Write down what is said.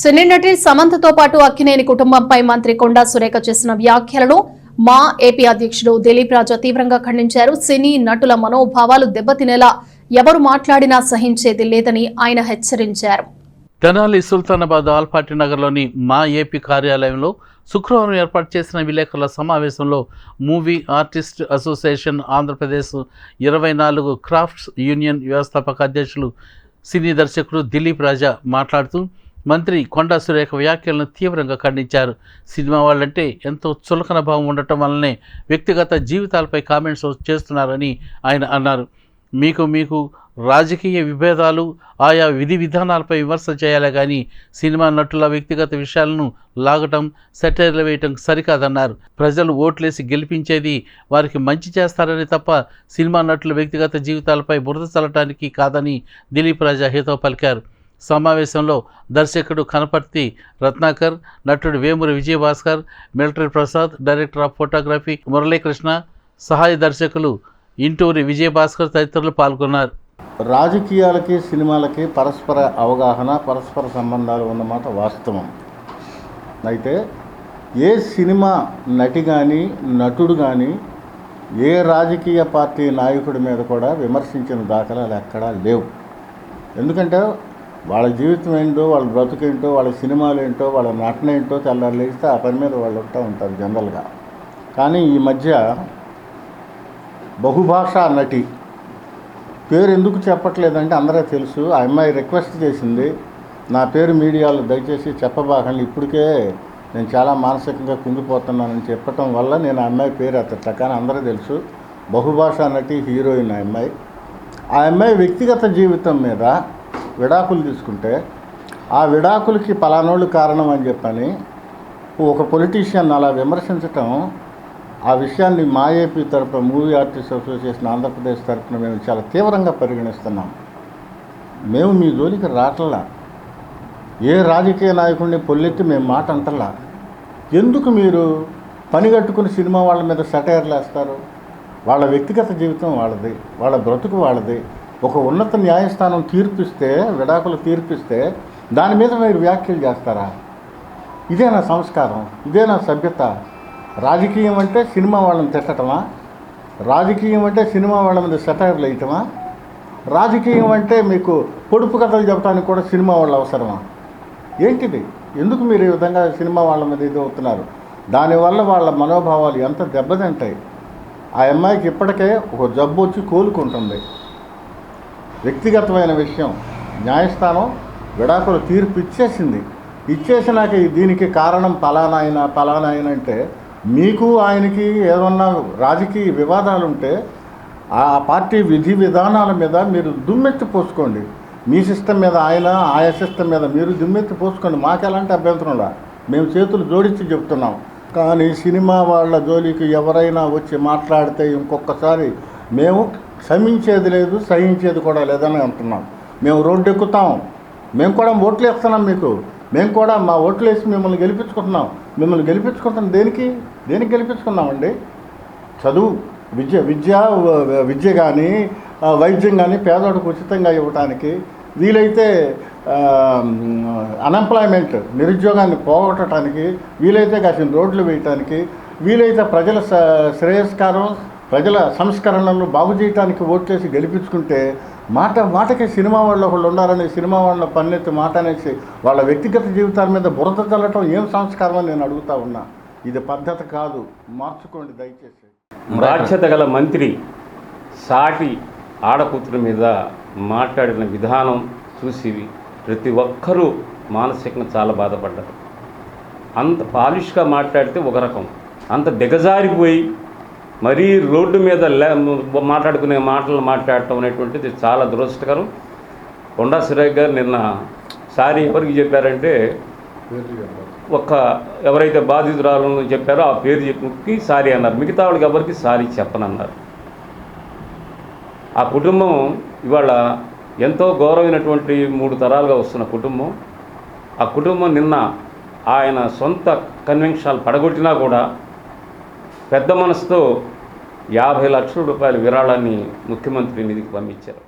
సినీ నటి సమంతతో పాటు అక్కినేని కుటుంబంపై మంత్రి కొండా సురేఖ చేసిన వ్యాఖ్యలను మా ఏపీ అధ్యక్షుడు దిలీప్ రాజా తీవ్రంగా ఖండించారు. సినీ నటుల మనోభావాలు దెబ్బతినేలా ఎవరు మాట్లాడినా సహించేది లేదని ఆయన హెచ్చరించారు. తెనాలి సుల్తానాబాద్ ఆల్పాటి నగర్లోని మా ఏపీ కార్యాలయంలో శుక్రవారం ఏర్పాటు చేసిన విలేకరుల సమావేశంలో మూవీ ఆర్టిస్ట్ అసోసియేషన్ ఆంధ్రప్రదేశ్ ఇరవై నాలుగు క్రాఫ్ట్స్ యూనియన్ వ్యవస్థాపక అధ్యక్షులు సినీ దర్శకుడు దిలీప్ రాజా మాట్లాడుతూ మంత్రి కొండా సురేఖ వ్యాఖ్యలను తీవ్రంగా ఖండించారు. సినిమా వాళ్ళంటే ఎంతో చులకన భావం ఉండటం వల్లనే వ్యక్తిగత జీవితాలపై కామెంట్స్ చేస్తున్నారని ఆయన అన్నారు. మీకు మీకు రాజకీయ విభేదాలు ఆయా విధి విధానాలపై విమర్శ చేయాలి కానీ సినిమా నటుల వ్యక్తిగత విషయాలను లాగటం సెటైర్లు వేయటం సరికాదన్నారు. ప్రజలు ఓట్లేసి గెలిపించేది వారికి మంచి చేస్తారని తప్ప సినిమా నటుల వ్యక్తిగత జీవితాలపై బురద చల్లటానికి కాదని దిలీప్ రాజా హితో పలికారు. సమావేశంలో దర్శకుడు కనపర్తి రత్నాకర్ నటుడు Vemuri Vijayabhaskar military Prasad director of photography Muralikrishna సహాయ దర్శకులు ఇంటూరి విజయభాస్కర్ తదితరులు పాల్గొన్నారు. రాజకీయాలకి సినిమాలకి పరస్పర అవగాహన పరస్పర సంబంధాలు ఉన్నమాట వాస్తవం. అయితే ఏ సినిమా నటి కానీ నటుడు కానీ ఏ రాజకీయ పార్టీ నాయకుడి మీద కూడా విమర్శించిన దాఖలాలు ఎక్కడా లేవు. ఎందుకంటే వాళ్ళ జీవితం ఏంటో వాళ్ళ బ్రతుకేంటో వాళ్ళ సినిమాలు ఏంటో వాళ్ళ నటన ఏంటో తెల్లారు లేస్తే ఆ పని మీద వాళ్ళు ఉంటా ఉంటారు జనరల్గా. కానీ ఈ మధ్య బహుభాషా నటి పేరు ఎందుకు చెప్పట్లేదంటే అందరూ తెలుసు. ఆ అమ్మాయి రిక్వెస్ట్ చేసింది నా పేరు మీడియాలో దయచేసి చెప్పబాకండి ఇప్పటికే నేను చాలా మానసికంగా కుంగిపోతున్నానని చెప్పటం వల్ల నేను ఆ అమ్మాయి పేరు ఎత్తట్ల. కానీ అందరూ తెలుసు బహుభాషా నటి హీరోయిన్ ఆ అమ్మాయి. ఆ అమ్మాయి వ్యక్తిగత జీవితం మీద విడాకులు తీసుకుంటే ఆ విడాకులకి పలానోళ్ళు కారణం అని చెప్పని ఒక పొలిటీషియన్ అలా విమర్శించటం ఆ విషయాన్ని మా ఏపీ తరపున మూవీ ఆర్టిస్ట్ అసోసియేషన్ ఆంధ్రప్రదేశ్ తరపున మేము చాలా తీవ్రంగా పరిగణిస్తున్నాం. మేము మీ జోలికి రాటల్లా ఏ రాజకీయ నాయకుడిని పొల్లెత్తి మేము మాట అంటల్లా ఎందుకు మీరు పని కట్టుకుని సినిమా వాళ్ళ మీద సెటైర్లు వేస్తారు? వాళ్ళ వ్యక్తిగత జీవితం వాళ్ళది వాళ్ళ బ్రతుకు వాళ్ళది. ఒక ఉన్నత న్యాయస్థానం తీర్పిస్తే విడాకులు తీర్పిస్తే దాని మీద మీరు వ్యాఖ్యలు చేస్తారా? ఇదే నా సంస్కారం ఇదే నా సభ్యత. రాజకీయం అంటే సినిమా వాళ్ళని తిట్టటమా? రాజకీయం అంటే సినిమా వాళ్ళ మీద సెటైర్లు వేయటమా? రాజకీయం అంటే మీకు పొడుపు కథలు చెప్పడానికి కూడా సినిమా వాళ్ళు అవసరమా? ఏంటిది? ఎందుకు మీరు ఈ విధంగా సినిమా వాళ్ళ మీద ఇది అవుతున్నారు? దానివల్ల వాళ్ళ మనోభావాలు ఎంత దెబ్బతింటాయి? ఆ అమ్మాయికి ఇప్పటికే ఒక జబ్బు వచ్చి కోలుకుంటుంది. వ్యక్తిగతమైన విషయం. న్యాయస్థానం విడాకులు తీర్పు ఇచ్చేసింది. ఇచ్చేసినాక దీనికి కారణం పలానా ఆయన పలానా ఆయన అంటే మీకు ఆయనకి ఏమన్నా రాజకీయ వివాదాలు ఉంటే ఆ పార్టీ విధి విధానాల మీద మీరు దుమ్మెత్తి పోసుకోండి. మీ సిస్టమ్ మీద ఆయన ఆయా సిస్టమ్ మీద మీరు దుమ్మెత్తి పోసుకోండి. మాకు ఎలాంటి అభ్యంతరంలా మేము చేతులు జోడించి చెప్తున్నాం. కానీ సినిమా వాళ్ళ జోలికి ఎవరైనా వచ్చి మాట్లాడితే ఇంకొకసారి మేము క్షమించేది లేదు సహించేది కూడా లేదని అంటున్నాం. మేము రోడ్డు ఎక్కుతాం మేము కూడా ఓట్లు వేస్తున్నాం మీకు. మేము కూడా మా ఓట్లు వేసి మిమ్మల్ని గెలిపించుకుంటున్నాం. మిమ్మల్ని గెలిపించుకుంటున్నాం దేనికి? దేనికి గెలిపించుకున్నామండి చదువు విద్య విద్య విద్య కానీ వైద్యం కానీ పేదవాడికి ఉచితంగా ఇవ్వటానికి వీలైతే అన్ఎంప్లాయ్మెంట్ నిరుద్యోగాన్ని పోగొట్టడానికి వీలైతే కాసిన రోడ్లు వేయటానికి వీలైతే ప్రజల శ్రేయస్కారం ప్రజల సంస్కరణలను బాగు చేయడానికి ఓట్లేసి గెలిపించుకుంటే మాట మాటకి సినిమా వాళ్ళు ఒకళ్ళు ఉండాలని సినిమా వాళ్ళ పన్నెత్తి మాట అనేసి వాళ్ళ వ్యక్తిగత జీవితాల మీద బురద చల్లటం ఏం సంస్కారం అని నేను అడుగుతా ఉన్నా. ఇది పద్ధతి కాదు. మార్చుకోండి దయచేసి. బాధ్యత గల మంత్రి సాటి ఆడకూతురు మీద మాట్లాడిన విధానం చూసి ప్రతి ఒక్కరూ మానసికంగా చాలా బాధపడ్డారు. అంత పాలిష్గా మాట్లాడితే ఒక రకం. అంత దిగజారిపోయి మరీ రోడ్డు మీద మాట్లాడుకునే మాటలు మాట్లాడటం అనేటువంటిది చాలా దురదృష్టకరం. కొండా సురేఖ్ గారు నిన్న సారీ ఎవరికి చెప్పారంటే ఒక్క ఎవరైతే బాధితురాలను చెప్పారో ఆ పేరు చెప్పి సారీ అన్నారు. మిగతా వాళ్ళకి ఎవరికి సారీ చెప్పనన్నారు. ఆ కుటుంబం ఇవాళ ఎంతో గౌరవమైనటువంటి మూడు తరాలుగా వస్తున్న కుటుంబం. ఆ కుటుంబం నిన్న ఆయన సొంత కన్వెన్షన్ పడగొట్టినా కూడా పెద్ద మనసుతో యాభై లక్షల రూపాయల విరాళాన్ని ముఖ్యమంత్రి నిధికి పంపించారు.